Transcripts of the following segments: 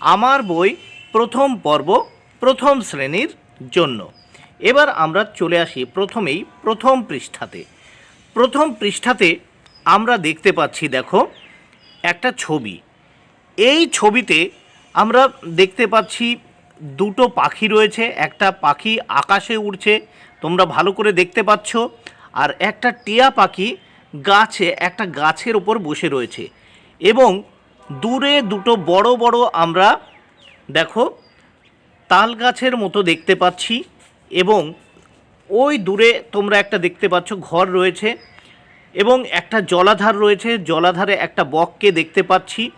আমার বই প্রথম পর্ব, প্রথম শ্রেণির জন্য। এবার আমরা চলে আসি প্রথমেই প্রথম পৃষ্ঠাতে। প্রথম পৃষ্ঠাতে আমরা দেখতে পাচ্ছি, দেখো, একটা ছবি। এই ছবিতে আমরা দেখতে পাচ্ছি দুটো পাখি রয়েছে, একটা পাখি আকাশে উড়ছে, তোমরা ভালো করে দেখতে পাচ্ছ, আর একটা টিয়া পাখি গাছে, একটা গাছের ওপর বসে রয়েছে। এবং দূরে দুটো বড় বড় আমরা, দেখো তাল গাছের মতো দেখতে পাচ্ছি এবং ওই দূরে তোমরা একটা দেখতে পাচ্ছ ঘর রয়েছে এবং একটা জলাধার রয়েছে, জলাধারে একটা বককে দেখতে পাচ্ছি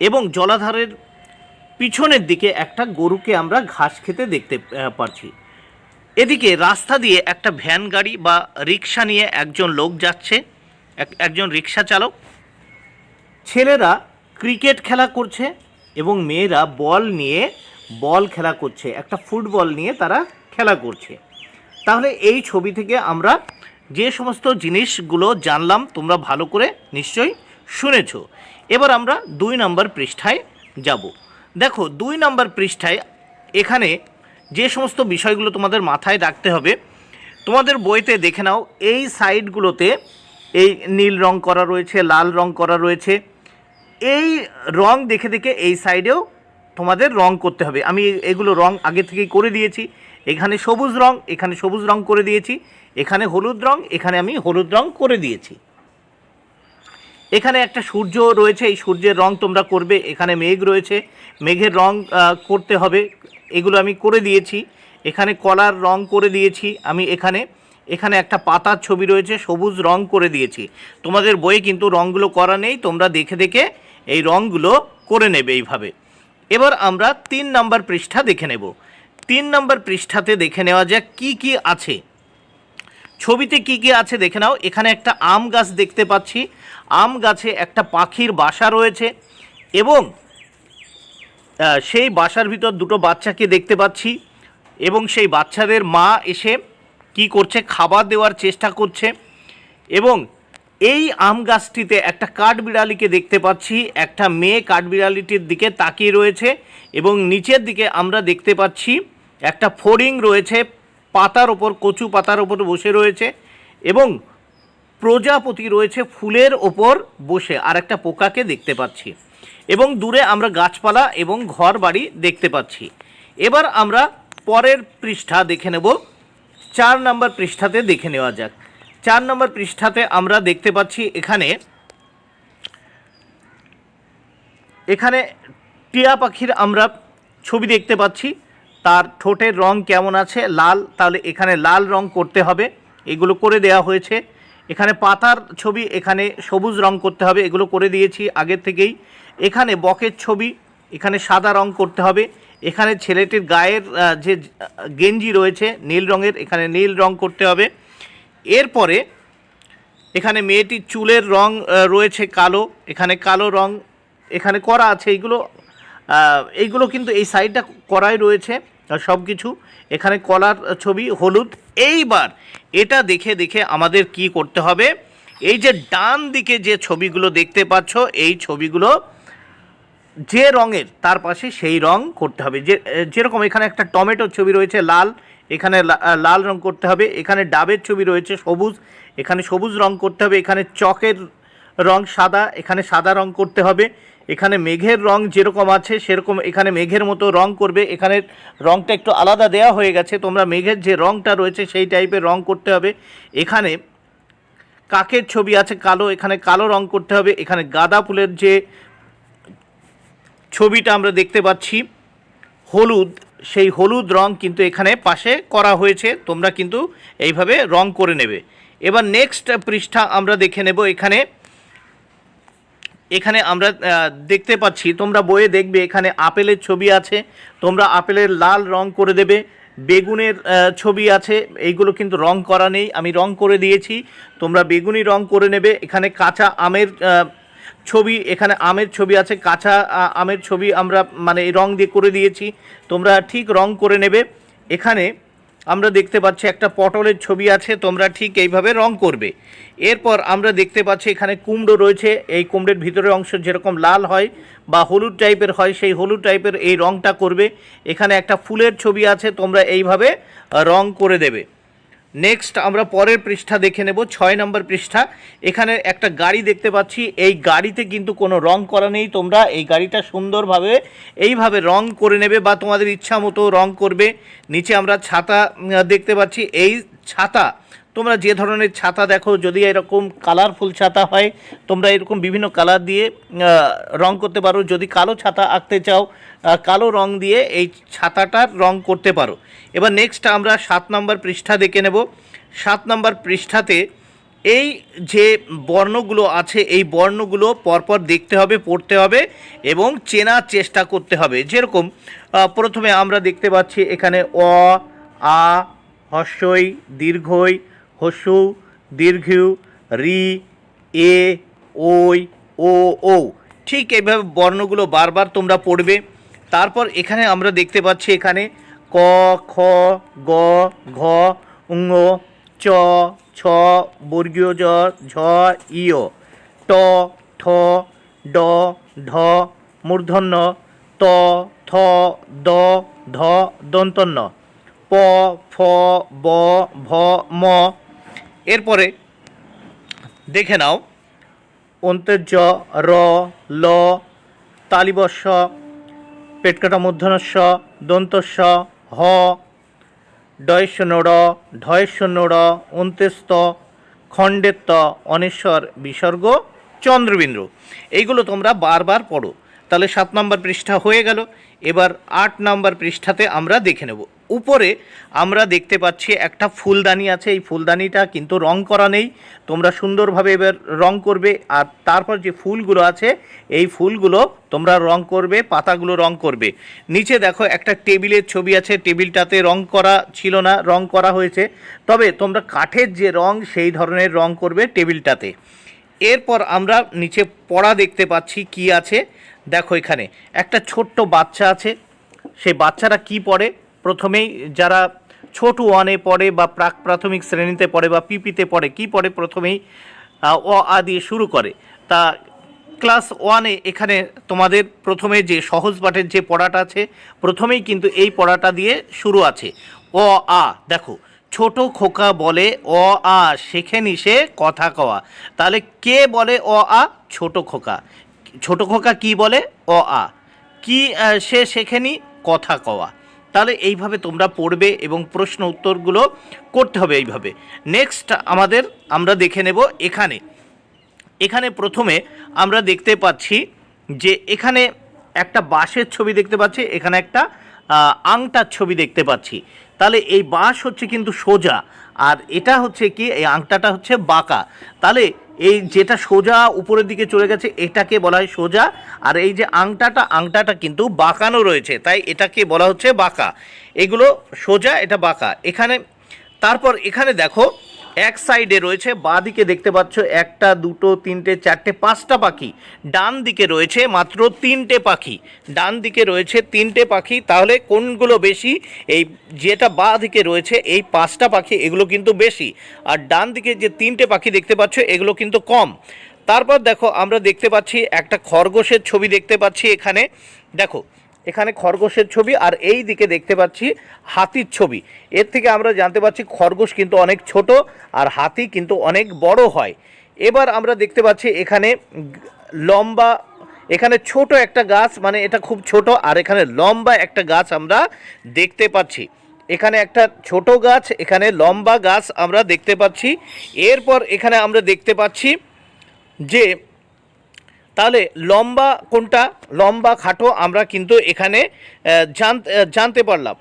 এবং জলাধারের পিছনের দিকে একটা গরুকে আমরা ঘাস খেতে দেখতে পাচ্ছি এদিকে রাস্তা দিয়ে একটা ভ্যান গাড়ি বা রিক্সা নিয়ে একজন লোক যাচ্ছে, এক- একজন রিক্সা চালক। ছেলেরা ক্রিকেট খেলা করছে এবং মেয়েরা বল নিয়ে বল খেলা করছে, একটা ফুটবল নিয়ে তারা খেলা করছে। তাহলে এই ছবি থেকে আমরা যে সমস্ত জিনিসগুলো জানলাম, তোমরা ভালো করে নিশ্চয়ই শুনেছ। এবার আমরা দুই নম্বর পৃষ্ঠায় যাব। দেখো, দুই নম্বর পৃষ্ঠায় এখানে যে সমস্ত বিষয়গুলো তোমাদের মাথায় রাখতে হবে, তোমাদের বইতে দেখে নাও, এই সাইডগুলোতে এই নীল রং করা রয়েছে, লাল রং করা রয়েছে এই রং দেখে দেখে এই সাইডেও তোমাদের রং করতে হবে। আমি এগুলো রং আগে থেকেই করে দিয়েছি। এখানে সবুজ রং, এখানে সবুজ রং করে দিয়েছি। এখানে হলুদ রং, এখানে আমি হলুদ রং করে দিয়েছি। এখানে একটা সূর্য রয়েছে, এই সূর্যের রং তোমরা করবে। এখানে মেঘ রয়েছে। মেঘের রং করতে হবে। এগুলো আমি করে দিয়েছি। এখানে কলার রং করে দিয়েছি আমি এখানে। এখানে একটা পাতার ছবি রয়েছে, সবুজ রং করে দিয়েছি। তোমাদের বইয়ে কিন্তু রঙগুলো করা নেই, তোমরা দেখে দেখে এই রঙগুলো করে নেবে এইভাবে। এবার আমরা তিন নম্বর পৃষ্ঠা দেখে নেব। তিন নম্বর পৃষ্ঠাতে দেখে নেওয়া যাক কি কি আছে। ছবিতে কি কি আছে দেখে নাও। এখানে একটা আম গাছ দেখতে পাচ্ছি। আম গাছে একটা পাখির বাসা রয়েছে এবং সেই বাসার ভিতর দুটো বাচ্চাকে দেখতে পাচ্ছি এবং সেই বাচ্চাদের মা এসে কি করছে? খাবার দেওয়ার চেষ্টা করছে এবং এই আম গাছটিতে একটা কাঠবিড়ালিকে দেখতে পাচ্ছি। একটা মেয়ে কাঠবিড়ালিটির দিকে তাকিয়ে রয়েছে এবং নিচের দিকে আমরা দেখতে পাচ্ছি একটা ফড়িং রয়েছে, পাতার ওপর, কচু পাতার ওপর বসে রয়েছে এবং প্রজাপতি রয়েছে ফুলের ওপর বসে আর একটা পোকাকে দেখতে পাচ্ছি এবং দূরে আমরা গাছপালা এবং ঘর বাড়ি দেখতে পাচ্ছি। এবার আমরা পরের পৃষ্ঠা দেখে নেব। চার নম্বর পৃষ্ঠাতে দেখে নেওয়া যাক। চার নম্বর পৃষ্ঠাতে আমরা দেখতে পাচ্ছি এখানে এখানে টিয়া পাখির আমরা ছবি দেখতে পাচ্ছি। তার ঠোঁটের রং কেমন আছে? লাল, তাহলে এখানে লাল রং করতে হবে। এগুলো করে দেওয়া হয়েছে। এখানে পাতার ছবি, এখানে সবুজ রং করতে হবে। এগুলো করে দিয়েছি আগের থেকেই। এখানে বকের ছবি, এখানে সাদা রং করতে হবে। এখানে ছেলেটির গায়ের যে গেঞ্জি রয়েছে, নীল রঙের, এখানে নীল রং করতে হবে। এরপরে এখানে মেয়েটির চুলের রং রয়েছে কালো। এখানে কালো রং, এখানে করা আছে এইগুলো এইগুলো কিন্তু এই সাইডটা করাই রয়েছে সব কিছু এখানে কলার ছবি, হলুদ। এইবার এটা দেখে দেখে আমাদের কি করতে হবে? এই যে ডান দিকে যে ছবিগুলো দেখতে পাচ্ছ, এই ছবিগুলো যে রঙের, তার পাশে সেই রং করতে হবে। যে, যেরকম এখানে একটা টমেটোর ছবি রয়েছে, লাল। এখানে লাল রং করতে হবে, এখানে ডাবের ছবি রয়েছে, সবুজ, এখানে সবুজ রং করতে হবে, এখানে চকের রং সাদা, এখানে সাদা রং করতে হবে, এখানে মেঘের রং যেরকম আছে সেরকম এখানে মেঘের মতো রং করবে, এখানে রংটা একটু আলাদা দেওয়া হয়ে গেছে, তোমরা মেঘের যে রংটা রয়েছে সেই টাইপের রং করতে হবে, এখানে কাকের ছবি আছে কালো, এখানে কালো রং করতে হবে, এখানে গাঁদা ফুলের যে ছবিটা আমরা দেখতে পাচ্ছি, হলুদ সেই হলুদ রং কিন্তু এখানে পাশে করা হয়েছে, তোমরা কিন্তু এইভাবে রং করে নেবে। এবার নেক্সট পৃষ্ঠা আমরা দেখে নেব এখানে। এখানে আমরা দেখতে পাচ্ছি, তোমরা বইয়ে দেখবে এখানে আপেলের ছবি আছে, তোমরা আপেলের লাল রং করে দেবে, বেগুনের ছবি আছে, এইগুলো কিন্তু রং করা নেই, আমি রং করে দিয়েছি, তোমরা বেগুনি রং করে নেবে, এখানে কাঁচা আমের ছবি, এখানে আমের ছবি আছে, কাঁচা আমের ছবি আমরা মানে রং দিয়ে করে দিয়েছি। তোমরা ঠিক রং করে নেবে। এখানে আমরা দেখতে পাচ্ছি একটা পটলের ছবি আছে, তোমরা ঠিক এইভাবে রং করবে। এরপর আমরা দেখতে পাচ্ছি এখানে কুমড়ো রয়েছে, এই কুমড়োর ভিতরের অংশ যেরকম লাল হয় বা হলুদ টাইপের হয়, সেই হলুদ টাইপের এই রংটা করবে। এখানে একটা ফুলের ছবি আছে, তোমরা এইভাবে রং করে দেবে। নেক্সট আমরা পরের পৃষ্ঠা দেখে নেব, ছয় নম্বর পৃষ্ঠা। এখানে একটা গাড়ি দেখতে পাচ্ছি, এই গাড়িতে কিন্তু কোনো রং করা নেই, তোমরা এই গাড়িটা সুন্দরভাবে এইভাবে রং করে নেবে বা তোমাদের ইচ্ছা মতো রং করবে। নিচে আমরা ছাতা দেখতে পাচ্ছি, এই ছাতা তোমরা যে ধরনের ছাতা দেখো, যদি এরকম কালারফুল ছাতা হয়, তোমরা এরকম বিভিন্ন কালার দিয়ে রং করতে পারো। যদি কালো ছাতা আঁকতে চাও কালো রং দিয়ে এই ছাতাটার রং করতে পারো। এবার নেক্সট আমরা সাত নম্বর পৃষ্ঠা দেখে নেব। সাত নম্বর পৃষ্ঠাতে এই যে বর্ণগুলো আছে, এই বর্ণগুলো পরপর দেখতে হবে, পড়তে হবে এবং চেনার চেষ্টা করতে হবে। যেরকম প্রথমে আমরা দেখতে পাচ্ছি এখানে অ, আ হস্যই দীর্ঘই হসু দীর্ঘ রি, এ, ওই, ও ও ঠিক এইভাবে বর্ণগুলো বারবার তোমরা পড়বে। তারপর এখানে আমরা দেখতে পাচ্ছি এখানে ক, খ, গ, ঘ, উঙ, চ, ছ, বর্গীয় জ, ঝ ইয় ট ঠ ড ঢ মূর্ধন্য, ত, থ, দ, ধ, দন্তন্য। প, ফ, ব, ভ, ম এরপরে দেখে নাও। অন্ত্যেজ র, ল, তালিবস্য, পেটকাটা মূর্ধনস্য দন্তস্য, হ ডয়স্য র ঢয়স্য র অন্ত্যস্ত, খণ্ডেত্ত, অনেশ্বর, বিসর্গ, চন্দ্রবিন্দু। এইগুলো তোমরা বারবার পড়ো। তাহলে সাত নম্বর পৃষ্ঠা হয়ে গেল। এবার আট নম্বর পৃষ্ঠাতে আমরা দেখে নেব। উপরে আমরা দেখতে পাচ্ছি একটা ফুলদানি আছে। এই ফুলদানিটা কিন্তু রং করা নেই। তোমরা সুন্দরভাবে এবার রং করবে আর তারপর যে ফুলগুলো আছে, এই ফুলগুলো তোমরা রং করবে, পাতাগুলো রং করবে। নিচে দেখো একটা টেবিলের ছবি আছে। টেবিলটাতে রং করা ছিল না, রং করা হয়েছে। তবে তোমরা কাঠের যে রং, সেই ধরনের রং করবে টেবিলটাতে। এরপর আমরা নিচে পড়া দেখতে পাচ্ছি কি আছে। দেখো এখানে একটা ছোট্ট বাচ্চা আছে। সেই বাচ্চারা কি পড়ে? প্রথমেই যারা ছোট ওয়ানে পড়ে বা প্রাক প্রাথমিক শ্রেণীতে পড়ে বা পিপিতে পড়ে, কি পড়ে প্রথমেই? অ, আ দিয়ে শুরু করে। তা ক্লাস ওয়ানে এখানে তোমাদের প্রথমে যে সহজ পাঠের যে পড়াটা আছে, প্রথমেই কিন্তু এই পড়াটা দিয়ে শুরু আছে। অ, আ, দেখো, ছোট খোকা বলে অ, আ, শেখে নিশে কথা কওয়া। তাহলে কে বলে অ, আ? ছোট খোকা। ছোট খোকা কি বলে? অ, আ। কি সে শেখেনি? কথা কওয়া। তাহলে এইভাবে তোমরা পড়বে এবং প্রশ্ন উত্তরগুলো করতে হবে এইভাবে। নেক্সট আমাদের আমরা দেখে নেব এখানে। এখানে প্রথমে আমরা দেখতে পাচ্ছি যে এখানে একটা বাঁশের ছবি দেখতে পাচ্ছি, এখানে একটা আংটার ছবি দেখতে পাচ্ছি। তাহলে এই বাঁশ হচ্ছে কিন্তু সোজা, আর এটা হচ্ছে কি, এই আংটাটা হচ্ছে বাঁকা। তাহলে এই যেটা সোজা উপরের দিকে চলে গেছে, এটাকে বলা হয় সোজা। আর এই যে আংটাটা আংটাটা কিন্তু বাঁকানো রয়েছে। তাই এটাকে বলা হচ্ছে বাঁকা। এগুলো সোজা, এটা বাঁকা। এখানে, তারপর এখানে দেখো এক সাইডে রয়েছে বাঁ দিকে দেখতে পাচ্ছ একটা, দুটো, তিনটে, চারটে, পাঁচটা পাখি। ডান দিকে রয়েছে মাত্র তিনটে পাখি। ডান দিকে রয়েছে তিনটে পাখি। তাহলে কোনগুলো বেশি? এই যেটা বাঁ দিকে রয়েছে, এই পাঁচটা পাখি, এগুলো কিন্তু বেশি। আর ডান দিকে যে তিনটে পাখি দেখতে পাচ্ছ, এগুলো কিন্তু কম। তারপর দেখো, আমরা দেখতে পাচ্ছি একটা খরগোশের ছবি দেখতে পাচ্ছি এখানে। দেখো এখানে খরগোশের ছবি আর এই দিকে দেখতে পাচ্ছি হাতির ছবি। এর থেকে আমরা জানতে পারছি খরগোশ কিন্তু অনেক ছোট আর হাতি কিন্তু অনেক বড় হয়। এবার আমরা দেখতে পাচ্ছি এখানে লম্বা, এখানে ছোট একটা গাছ মানে এটা খুব ছোট, আর এখানে লম্বা একটা গাছ আমরা দেখতে পাচ্ছি। এখানে একটা ছোট গাছ, এখানে লম্বা গাছ আমরা দেখতে পাচ্ছি। এরপর এখানে আমরা দেখতে পাচ্ছি যে তাহলে লম্বা কোনটা? লম্বা খাটো আমরা কিন্তু এখানে জানতে পারলাম।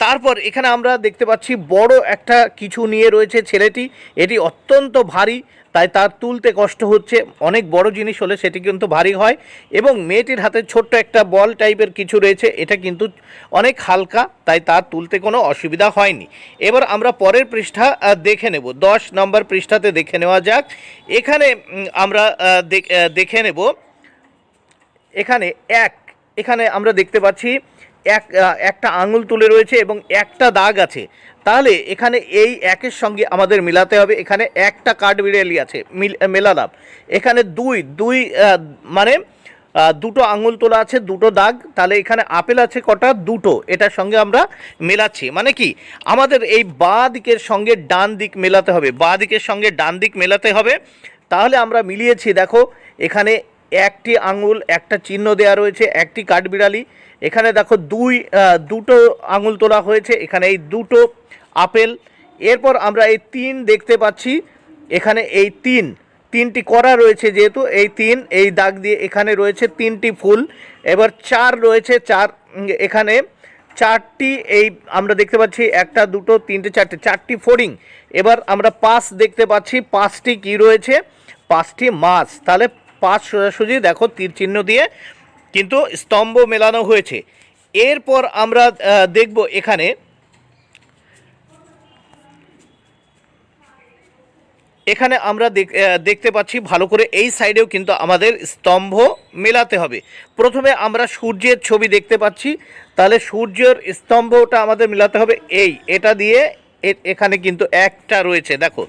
তারপর এখানে আমরা দেখতে পাচ্ছি বড় একটা কিছু নিয়ে রয়েছে ছেলেটি। এটি অত্যন্ত ভারী তাই তার তুলতে কষ্ট হচ্ছে। অনেক বড় জিনিস হলে সেটি কিন্তু ভারী হয় এবং মেয়েটির হাতে ছোট্ট একটা বল টাইপের কিছু রয়েছে, এটা কিন্তু অনেক হালকা, তাই তার তুলতে কোনো অসুবিধা হয়নি। এবার আমরা পরের পৃষ্ঠা দেখে নেব। দশ নম্বর পৃষ্ঠাতে দেখে নেওয়া যাক। এখানে আমরা দেখে নেব। এখানে এক, এখানে আমরা দেখতে পাচ্ছি এক একটা আঙুল তুলে রয়েছে এবং একটা দাগ আছে। তাহলে এখানে এই একের সঙ্গে আমাদের মেলাতে হবে। এখানে একটা কাঠ বিড়ালি আছে, মিল- মেলালাম। এখানে দুই দুই মানে দুটো আঙুল তোলা আছে, দুটো দাগ। তাহলে এখানে আপেল আছে কটা? দুটো। এটার সঙ্গে আমরা মেলাচ্ছি। মানে কি? আমাদের এই বাঁ দিকের সঙ্গে ডান দিক মেলাতে হবে। বাঁ দিকের সঙ্গে ডান দিক মেলাতে হবে। তাহলে আমরা মিলিয়েছি, দেখো, এখানে একটি আঙুল, একটা চিহ্ন দেওয়া রয়েছে, একটি কাঠবিড়ালি। এখানে দেখো দুই দুটো আঙুল তোলা হয়েছে, এখানে এই দুটো আপেল। এরপর আমরা এই তিন দেখতে পাচ্ছি, এখানে এই তিন, তিনটি করা রয়েছে যেহেতু, এই তিন, এই দাগ দিয়ে এখানে রয়েছে তিনটি ফুল। এবার চার রয়েছে, চার এখানে চারটি, এই আমরা দেখতে পাচ্ছি একটা, দুটো, তিনটে, চারটে, চারটি ফোরিং। এবার আমরা পাঁচ দেখতে পাচ্ছি, পাঁচটি কি রয়েছে? পাঁচটি মাছ। তাহলে পাঁচ সোজাসুজি, দেখো তীর চিহ্ন দিয়ে কিন্তু স্তম্ভ মেলানো হয়েছে। এরপর আমরা দেখব এখানে এখানে আমরা দেখ- দেখতে পাচ্ছি ভালো করে এই সাইডেও কিন্তু আমাদের স্তম্ভ মেলাতে হবে। প্রথমে আমরা সূর্যের ছবি দেখতে পাচ্ছি। তাহলে সূর্যের স্তম্ভটা আমাদের মেলাতে হবে এই, এটা দিয়ে এখানে কিন্তু একটা রয়েছে, দেখো,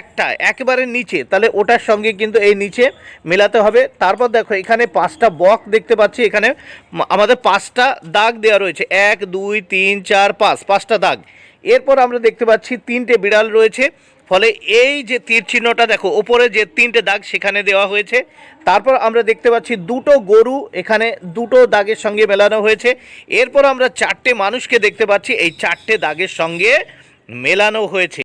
একটা একেবারে নিচে, তাহলে ওটার সঙ্গে কিন্তু এই নিচে মেলাতে হবে। তারপর দেখো, এখানে পাঁচটা বক দেখতে পাচ্ছি, এখানে আমাদের পাঁচটা দাগ দেওয়া রয়েছে, এক, দুই, তিন, চার, পাঁচ, পাঁচটা দাগ। এরপর আমরা দেখতে পাচ্ছি তিনটে বিড়াল রয়েছে, ফলে এই যে তীর চিহ্নটা, দেখো, ওপরে যে তিনটে দাগ সেখানে দেওয়া হয়েছে। তারপর আমরা দেখতে পাচ্ছি দুটো গরু, এখানে দুটো দাগের সঙ্গে মেলানো হয়েছে। এরপর আমরা চারটে মানুষকে দেখতে পাচ্ছি, এই চারটে দাগের সঙ্গে মেলানো হয়েছে।